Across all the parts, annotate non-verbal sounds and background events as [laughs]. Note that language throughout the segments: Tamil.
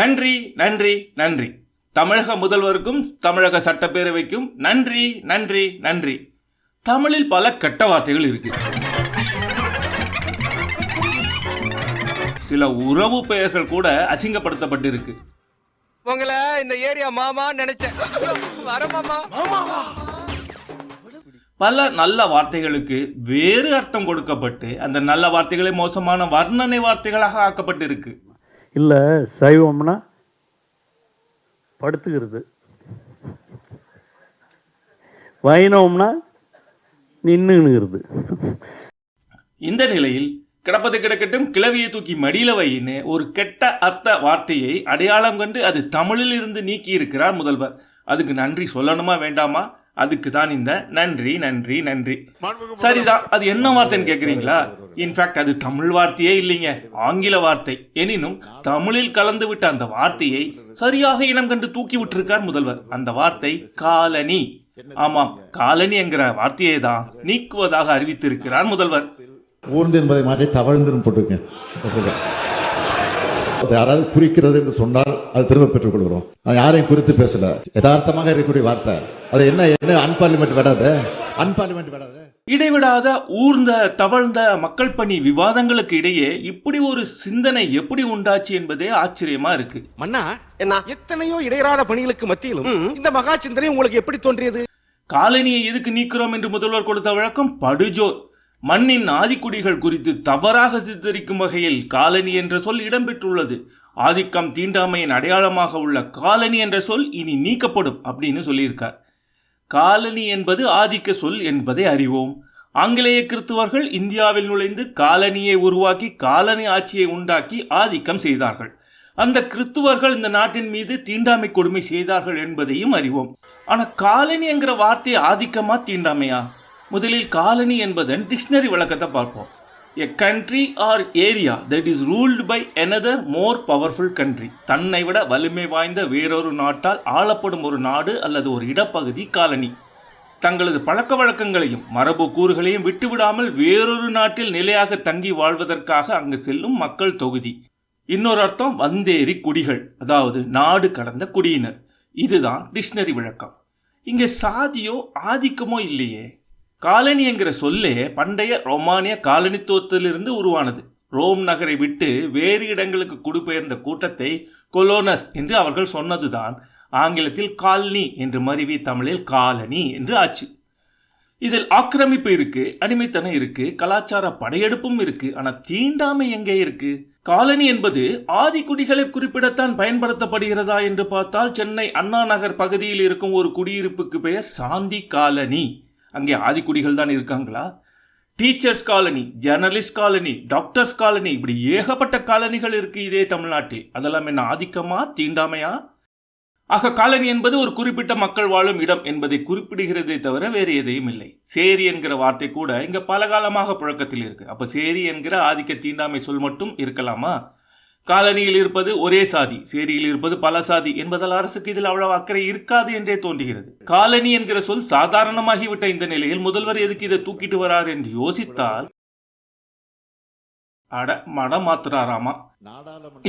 நன்றி நன்றி நன்றி. தமிழக முதல்வருக்கும் தமிழக சட்டப்பேரவைக்கும் நன்றி நன்றி நன்றி. தமிழில் பல கெட்ட வார்த்தைகள் இருக்கு. சில உறவு பெயர்கள் கூட அசிங்கப்படுத்தப்பட்டிருக்கு. உங்களை இந்த ஏரியா மாமா நினைச்சேன். வர மாமா. பல நல்ல வார்த்தைகளுக்கு வேறு அர்த்தம் கொடுக்கப்பட்டு அந்த நல்ல வார்த்தைகளை மோசமான வர்ணனை வார்த்தைகளாக ஆக்கப்பட்டிருக்கு. இல்லை சைவம்னா படுத்துக்கிறது. வைணவம்னா நின்றுங்கிறது இந்த நிலையில் கிடப்பது கிடக்கட்டும் கிளவியை தூக்கி மடியில வையின்னு ஒரு கெட்ட அர்த்த வார்த்தையை அடையாளம் கண்டு அது தமிழில் இருந்து நீக்கி இருக்கிறார் முதல்வர். அதுக்கு நன்றி சொல்லணுமா வேண்டாமா? அதுக்கு தான் இந்த நன்றி நன்றி நன்றி. சரிதான் அது என்ன வார்த்தைன்னு கேக்குறீங்களா? இன்ஃபேக்ட் அது தமிழ் வார்த்தையே இல்லைங்க. ஆங்கில வார்த்தை. எனினும் தமிழில் கலந்து விட்ட அந்த வார்த்தையை சரியாக இனம் கண்டு தூக்கி விட்டிருக்கார் முதல்வர். அந்த வார்த்தை காலனி. ஆமாம் காலனி என்கிற வார்த்தையை தான் நீக்குவதாக அறிவித்திருக்கிறார் முதல்வர். ஊர்ந்து என்பதை மாற்றி தவழ்ந்துன்னு போட்டிருக்கேன். போட்டிருக்கேன். அது யாராவது குறிக்கிறது என்று சொன்னால் அது திரும்ப பெற்றுக் கொள்கிறோம். நான் யாரையும் குறித்து பேசல. யதார்த்தமாக இருக்கக்கூடிய வார்த்தை. அது என்ன என்ன அன்பார்லிமெண்ட் விடாது அன்பார்லிமெண்ட் விடாது இடைவிடாத ஊர்ந்த தவழ்ந்த மக்கள் பணி விவாதங்களுக்கு இடையே இப்படி ஒரு சிந்தனை எப்படி உண்டாச்சு என்பதே ஆச்சரியமா இருக்கு. மன்னா என்ன? எத்தனையோ இடையறாத பணிகளுக்கு மத்தியிலும் இந்த மகா சிந்தனை உங்களுக்கு எப்படி தோன்றியது? காலனியை எதுக்கு நீக்கிறோம் என்று முதல்வர் கொடுத்த வழக்கம் படுஜோர். மண்ணின் ஆதிக்குடிகள் குறித்து தவறாக சித்தரிக்கும் வகையில் காலனி என்ற சொல் இடம்பெற்றுள்ளது. ஆதிக்கம் தீண்டாமையின் அடையாளமாக உள்ள காலனி என்ற சொல் இனி நீக்கப்படும் அப்படின்னு சொல்லியிருக்கார். காலனி என்பது ஆதிக்க சொல் என்பதை அறிவோம். ஆங்கிலேய கிறித்துவர்கள் இந்தியாவில் நுழைந்து காலனியை உருவாக்கி காலனி ஆட்சியை உண்டாக்கி ஆதிக்கம் செய்தார்கள். அந்த கிறித்துவர்கள் இந்த நாட்டின் மீது தீண்டாமை கொடுமை செய்தார்கள் என்பதையும் அறிவோம். ஆனால் காலனி என்கிற வார்த்தை ஆதிக்கமா தீண்டாமையா? முதலில் காலனி என்பதன் டிக்ஷனரி விளக்கத்தை பார்ப்போம். A country or area that is ruled by another more powerful country தன்னை விட வலிமை வாய்ந்த வேறொரு நாட்டால் ஆளப்படும் ஒரு நாடு அல்லது ஒரு இடப்பகுதி காலனி. தங்களது பழக்க வழக்கங்களையும் மரபு கூறுகளையும் விட்டுவிடாமல் வேறொரு நாட்டில் நிலையாக தங்கி வாழ்வதற்காக அங்கு செல்லும் மக்கள் தொகுதி. இன்னொரு அர்த்தம் வந்தேரி குடிகள் அதாவது நாடு கடந்த குடியினர். இதுதான் டிக்ஷனரி விளக்கம். இங்கே சாதியோ ஆதிக்கமோ இல்லையே. காலனி என்கிற சொல்லே பண்டைய ரோமானிய காலனித்துவத்திலிருந்து உருவானது. ரோம் நகரை விட்டு வேறு இடங்களுக்கு குடிபெயர்ந்த கூட்டத்தை கொலோனஸ் என்று அவர்கள் சொன்னதுதான். ஆங்கிலத்தில் காலனி என்று மருவி தமிழில் காலனி என்று ஆச்சு. இதில் ஆக்கிரமிப்பு இருக்கு அடிமைத்தனம் இருக்கு கலாச்சார படையெடுப்பும் இருக்கு ஆனா தீண்டாமை எங்கே இருக்கு? காலனி என்பது ஆதிக்குடிகளை குறிப்பிடத்தான் பயன்படுத்தப்படுகிறதா என்று பார்த்தால் சென்னை அண்ணா நகர் பகுதியில் இருக்கும் ஒரு குடியிருப்புக்கு பெயர் சாந்தி காலனி. அங்கே ஆதிக்குடிகள் தான் இருக்காங்களா? Teachers colony journalist colony doctors colony இப்படி ஏகப்பட்ட காலனிகள் இருக்குது இதே தமிழ்நாட்டில். அதெல்லாம் என்ன ஆதிக்கமா தீண்டாமையா? ஆக காலனி என்பது ஒரு குறிப்பிட்ட மக்கள் வாழும் இடம் என்பதை குறிப்பிடுகிறதே தவிர வேறு எதையும் இல்லை. சேரி என்கிற வார்த்தை கூட இங்கே பல காலமாக புழக்கத்தில் இருக்குது அப்போ சேரி என்கிற ஆதிக்க தீண்டாமை சொல் மட்டும் இருக்கலாமா? காலனியில் இருப்பது ஒரே சாதி சேரியில் இருப்பது பல சாதி என்பதால் அரசுக்கு இதில் அவ்வளவு அக்கறை இருக்காது என்றே தோன்றுகிறது. காலனி என்கிற சொல் சாதாரணமாகிவிட்ட இந்த நிலையில் முதல்வர் எதுக்கு இதை தூக்கிட்டு வரார் என்று யோசித்தால் அட மட மாத்துறாராமா?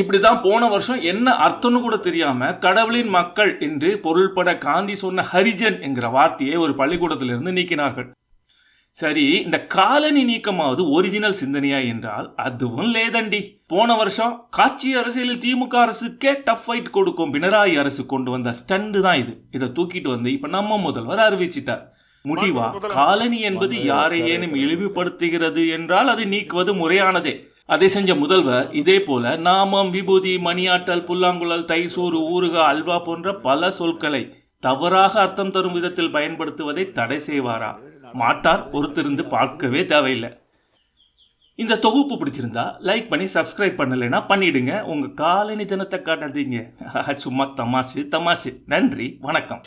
இப்படிதான் போன வருஷம் என்ன அர்த்தம்னு கூட தெரியாம கடவுளின் மக்கள் என்று பொருள்பட காந்தி சொன்ன ஹரிஜன் என்கிற வார்த்தையை ஒரு பள்ளிக்கூடத்திலிருந்து நீக்கினார்கள். சரி இந்த காலனி நீக்கமாவது ஒரிஜினல் சிந்தனையா என்றால் அதுவும் லேதண்டி. போன வருஷம் காட்சி அரசியலில் திமுக அரசுக்கே டஃப் ஃபைட் கொடுக்கும் பினராயி அரசு கொண்டு வந்த ஸ்டண்டு தான் இது. இதை தூக்கிட்டு வந்து இப்ப நம்ம முதல்வர் அறிவிச்சிட்டார். முடிவா? காலனி என்பது யாரை ஏனும் இழிவுபடுத்துகிறது என்றால் அதை நீக்குவது முறையானதே. அதை செஞ்ச முதல்வர் இதே போல நாமம் விபூதி மணியாட்டல் புல்லாங்குழல் தைசோறு ஊறுக அல்வா போன்ற பல சொற்களை தவறாக அர்த்தம் தரும் விதத்தில் பயன்படுத்துவதை தடை செய்வாரா? மாட்டார் பொறுத்திருந்து பார்க்கவே தேவையில்லை. இந்த தொகுப்பு பிடிச்சிருந்தா லைக் பண்ணி சப்ஸ்கிரைப் பண்ணலைன்னா பண்ணிடுங்க. உங்கள் காலனி தினத்தை காட்டாதீங்க. [laughs] சும்மா தமாஷு தமாஷு. நன்றி வணக்கம்.